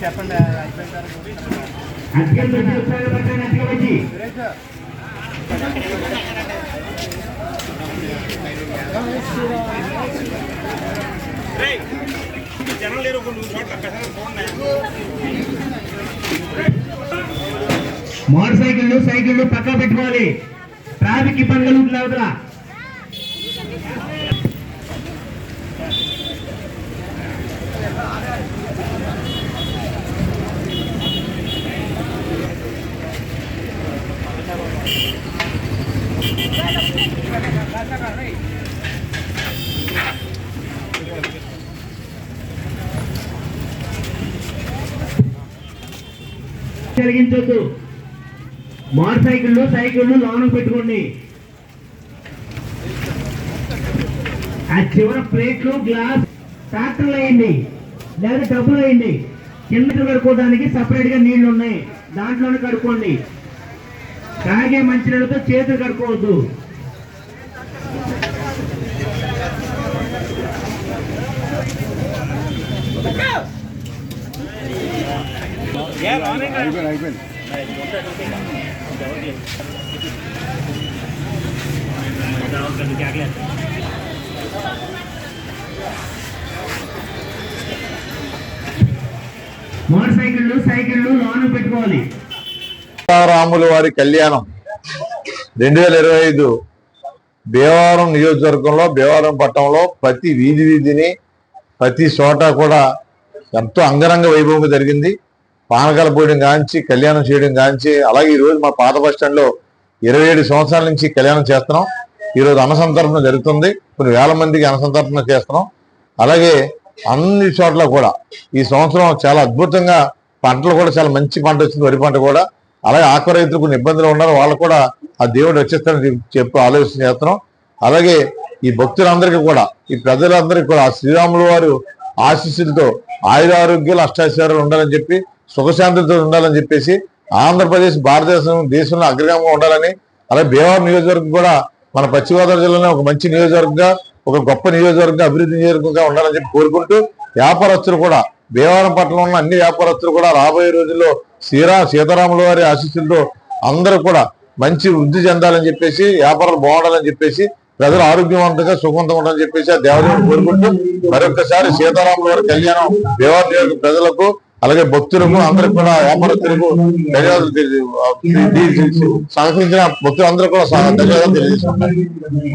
చెప్పండి జనం లేరు కొన్ని చోట్ల మోటార్ సైకిళ్ళు సైకిళ్ళు పక్కా పెట్టుకోవాలి. ట్రాఫిక్ ఇబ్బందులు లేవుదరా జరిగించొద్దు. మోటార్ సైకిళ్ళు సైకిళ్ళు లోనం పెట్టుకోండి. ఆ చివర ప్లేట్లు గ్లాస్ ట్రాక్టర్లు వేయండి. లేదా డబ్బులు వేయండి. కింద కడుక్కోవడానికి సపరేట్గా నీళ్ళు నీళ్ళు ఉన్నాయి. దాంట్లోనే కడుక్కోండి. తాగే మంచినీళ్ళతో చేతులు కడుక్కోవద్దు. మోటార్ సైకిళ్ళు సైకిళ్ళు లోన్ పెట్టుకోవాలి. సీతారాముల వారి కళ్యాణం రెండు వేల ఇరవై ఐదు భీమవరం నియోజకవర్గంలో భీమవరం పట్టణంలో ప్రతి వీధి వీధిని ప్రతి చోట కూడా ఎంతో అంగరంగ వైభవంగా జరిగింది. పానకాల పోయడం కాంచి కళ్యాణం చేయడం కాంచి అలాగే ఈరోజు మా పాత బస్ స్టాండ్లో ఇరవై ఏడు సంవత్సరాల నుంచి కళ్యాణం చేస్తున్నాం. ఈరోజు రోజు అన్నసంతర్పణ జరుగుతుంది. కొన్ని వేల మందికి అన్నసంతర్పణ చేస్తున్నాం. అలాగే అన్ని చోట్ల కూడా ఈ సంవత్సరం చాలా అద్భుతంగా పంటలు కూడా చాలా మంచి పంట వచ్చింది. వరి పంట కూడా అలాగే ఆకు రైతులు కొన్ని ఇబ్బందులు ఉన్నారు. వాళ్ళు కూడా ఆ దేవుడు రక్షిస్తారని చెప్పి ఆలోచన చేస్తున్నాం. అలాగే ఈ భక్తులందరికీ కూడా ఈ ప్రజలందరికీ కూడా ఆ శ్రీరాములు వారు ఆశీస్సులతో ఆయుర ఆరోగ్యాలు అష్టాచారాలు ఉండాలని చెప్పి సుఖశాంతులతో ఉండాలని చెప్పేసి ఆంధ్రప్రదేశ్ భారతదేశం దేశంలో అగ్రగామంగా ఉండాలని అలాగే భీమవరం నియోజకవర్గం కూడా మన పశ్చిమ గోదావరి జిల్లాలో ఒక మంచి నియోజకవర్గంగా ఒక గొప్ప నియోజకవర్గంగా అభివృద్ధి నియోజకవర్గంగా ఉండాలని చెప్పి కోరుకుంటూ వ్యాపారస్తులు కూడా భీమవరం ఉన్న అన్ని వ్యాపారస్తులు కూడా రాబోయే రోజుల్లో శ్రీరా సీతారాముల వారి ఆశీస్సులతో అందరూ కూడా మంచి వృద్ధి చెందాలని చెప్పేసి వ్యాపారాలు బాగుండాలని చెప్పేసి ప్రజలు ఆరోగ్యవంతంగా సుఖవంతంగా ఉండాలని చెప్పేసి ఆ దేవదేవుని కోరుకుంటూ మరొకసారి సీతారాముల వారి కళ్యాణం భీమవరం ప్రజలకు అలాగే భక్తులకు అందరికి కూడా వ్యాపారస్తులకు ధన్యవాదాలు సహకరించిన భక్తులందరూ కూడా ధన్యవాదాలు తెలియజేస్తున్నారు